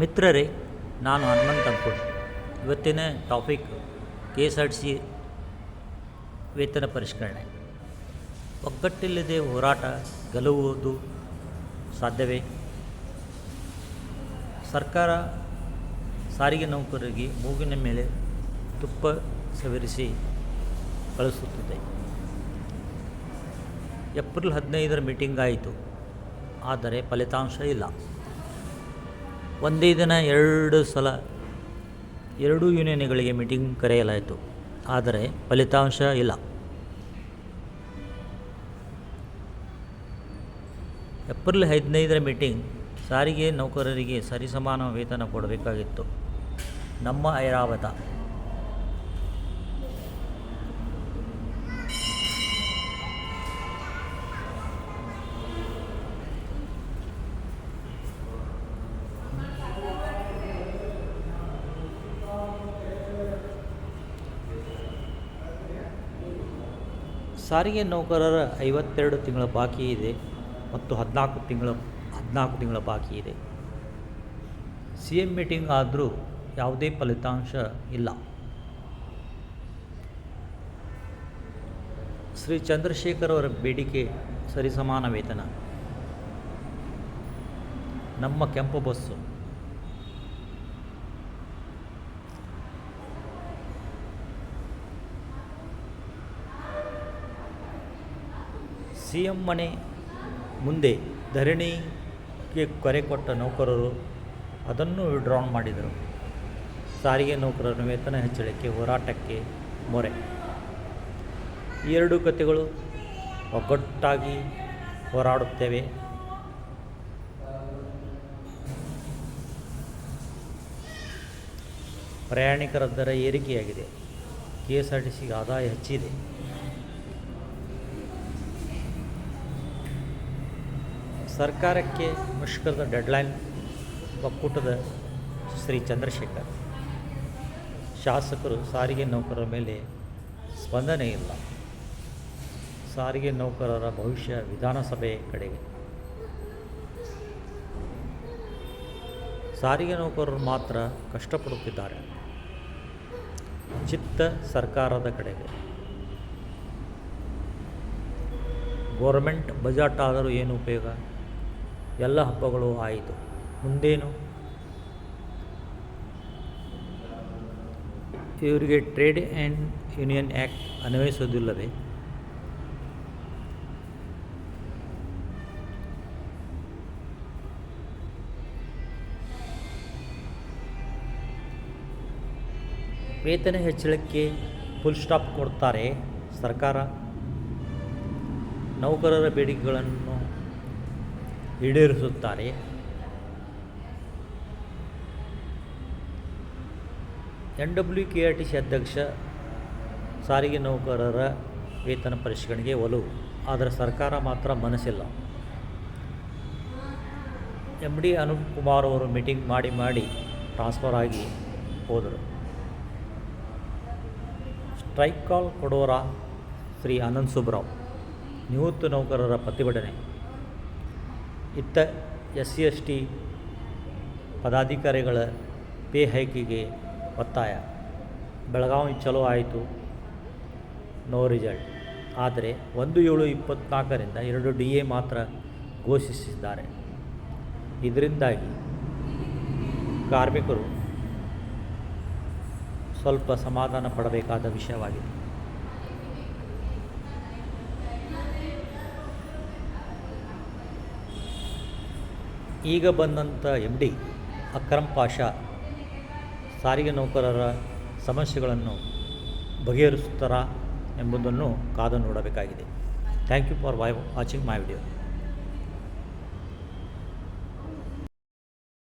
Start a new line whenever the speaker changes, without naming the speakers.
ಮಿತ್ರರೇ, ನಾನು ಹನುಮಂತ ಅಂಕೋಡ್ ಇವತ್ತಿನ topic K S R T C ವೇತನ ಪರಿಷ್ಕರಣೆ. ಒಗ್ಗಟ್ಟಿಲ್ಲದೆ ಹೋರಾಟ ಗೆಲುವುದು ಸಾಧ್ಯವೇ? ಸರ್ಕಾರ ಸಾರಿಗೆ ನೌಕರರಿಗೆ ಮೂಗಿನ ಮೇಲೆ ತುಪ್ಪ ಸವರಿಸಿ ಕಳಿಸುತ್ತಿದೆ ಏಪ್ರಿಲ್ ಹದಿನೈದರ ಮೀಟಿಂಗ್ ಆಯಿತು, ಆದರೆ ಫಲಿತಾಂಶ ಇಲ್ಲ. ಒಂದೇ ದಿನ ಎರಡು ಸಲ, ಎರಡೂ ಯೂನಿಯನ್ಗಳಿಗೆ ಮೀಟಿಂಗ್ ಕರೆಯಲಾಯಿತು. ಆದರೆ ಫಲಿತಾಂಶ ಇಲ್ಲ. ಏಪ್ರಿಲ್ ಹದಿನೈದರ ಮೀಟಿಂಗ್ ಸಾರಿಗೆ ನೌಕರರಿಗೆ ಸರಿಸಮಾನ ವೇತನ ಕೊಡಬೇಕಾಗಿತ್ತು. ನಮ್ಮ ಐರಾವತ ಸಾರಿಗೆ ನೌಕರರ ಐವತ್ತೆರಡು ತಿಂಗಳ ಬಾಕಿ ಇದೆ ಮತ್ತು ಹದಿನಾಲ್ಕು ತಿಂಗಳ ಹದಿನಾಲ್ಕು ತಿಂಗಳ ಬಾಕಿ ಇದೆ. ಸಿ ಎಂ ಮೀಟಿಂಗ್ ಆದರೂ ಯಾವುದೇ ಫಲಿತಾಂಶ ಇಲ್ಲ. ಶ್ರೀ ಚಂದ್ರಶೇಖರ್ ಅವರ ಬೇಡಿಕೆ ಸರಿಸಮಾನ ವೇತನ. ನಮ್ಮ ಕೆಂಪು ಬಸ್ಸು. ಸಿ ಎಂ ಮನೆ ಮುಂದೆ ಧರಣಿಗೆ ಕರೆ ಕೊಟ್ಟ ನೌಕರರು ಅದನ್ನು ವಿಡ್ರಾನ್ ಮಾಡಿದರು. ಸಾರಿಗೆ ನೌಕರರ ವೇತನ ಹೆಚ್ಚಳಕ್ಕೆ ಹೋರಾಟಕ್ಕೆ ಮೊರೆ. ಈ ಎರಡು ಕಥೆಗಳು ಒಗ್ಗಟ್ಟಾಗಿ ಹೋರಾಡುತ್ತೇವೆ. ಪ್ರಯಾಣಿಕರ ದರ ಏರಿಕೆಯಾಗಿದೆ. ಕೆ ಎಸ್ ಆರ್ ಟಿ ಸಿಗೆ ಆದಾಯ ಹೆಚ್ಚಿದೆ. ಸರ್ಕಾರಕ್ಕೆ ಮುಷ್ಕರದ ಡೆಡ್ಲೈನ್ ಒಕ್ಕೂಟದ ಶ್ರೀ ಚಂದ್ರಶೇಖರ್. ಶಾಸಕರು ಸಾರಿಗೆ ನೌಕರರ ಮೇಲೆ ಸ್ಪಂದನೆ ಇಲ್ಲ. ಸಾರಿಗೆ ನೌಕರರ ಭವಿಷ್ಯ ವಿಧಾನಸಭೆ ಕಡೆಗೆ. ಸಾರಿಗೆ ನೌಕರರು ಮಾತ್ರ ಕಷ್ಟಪಡುತ್ತಿದ್ದಾರೆ. ಚಿತ್ತ ಸರ್ಕಾರದ ಕಡೆಗೆ. ಗೌರ್ಮೆಂಟ್ ಬಜೆಟ್ ಆದರೂ ಏನು ಉಪಯೋಗ? ಎಲ್ಲ ಹಬ್ಬಗಳು ಆಯಿತು. ಮುಂದೇನು? ಇವರಿಗೆ ಟ್ರೇಡ್ ಆ್ಯಂಡ್ ಯೂನಿಯನ್ ಆ್ಯಕ್ಟ್ ಅನ್ವಯಿಸೋದಿಲ್ಲವೇ ವೇತನ ಹೆಚ್ಚಳಕ್ಕೆ ಫುಲ್ ಸ್ಟಾಪ್ ಕೊಡ್ತಾರೆ ಸರ್ಕಾರ. ನೌಕರರ ಬೇಡಿಕೆಗಳನ್ನು ಈಡೇರಿಸುತ್ತಾರೆ. N W K R T C ಅಧ್ಯಕ್ಷ ಸಾರಿಗೆ ನೌಕರರ ವೇತನ ಪರಿಷ್ಕರಣೆಗೆ ಒಲವು, ಆದರೆ ಸರ್ಕಾರ ಮಾತ್ರ ಮನಸ್ಸಿಲ್ಲ. ಎಂ ಡಿ ಅನೂಪ್ ಕುಮಾರ್ ಅವರು ಮೀಟಿಂಗ್ ಮಾಡಿ ಮಾಡಿ ಟ್ರಾನ್ಸ್ಫರ್ ಆಗಿ ಹೋದರು. ಸ್ಟ್ರೈಕ್ ಕಾಲ್ ಕೊಡೋರ ಶ್ರೀ ಆನಂದ್ ಸುಬ್ರಾವ್ ನಿವೃತ್ತ ನೌಕರರ ಪ್ರತಿಭಟನೆ. ಇತ್ತ ಎಸ್ ಸಿ ಎಸ್ ಟಿ ಪದಾಧಿಕಾರಿಗಳ ಪೇ ಹೈಕಿಗೆ ಒತ್ತಾಯ. ಬೆಳಗಾವಿ ಚಲೋ ಆಯಿತು, ನೋ ರಿಸಲ್ಟ್. ಆದರೆ ಒಂದು ಏಳು ಇಪ್ಪತ್ತ್ನಾಲ್ಕರಿಂದ ಎರಡು ಡಿ ಎ ಮಾತ್ರ ಘೋಷಿಸಿದ್ದಾರೆ. ಇದರಿಂದಾಗಿ ಕಾರ್ಮಿಕರು ಸ್ವಲ್ಪ ಸಮಾಧಾನ ಪಡಬೇಕಾದ ವಿಷಯವಾಗಿದೆ. ಈಗ ಬಂದಂಥ ಎಂ ಡಿ ಅಕ್ರಮ್ ಪಾಷಾ ಸಾರಿಗೆ ನೌಕರರ ಸಮಸ್ಯೆಗಳನ್ನು ಬಗೆಹರಿಸುತ್ತಾರಾ ಎಂಬುದನ್ನು ಕಾದು ನೋಡಬೇಕಾಗಿದೆ. ಥ್ಯಾಂಕ್ ಯು ಫಾರ್ ವಾಯ್ ವಾಚಿಂಗ್ ಮೈ ವಿಡಿಯೋ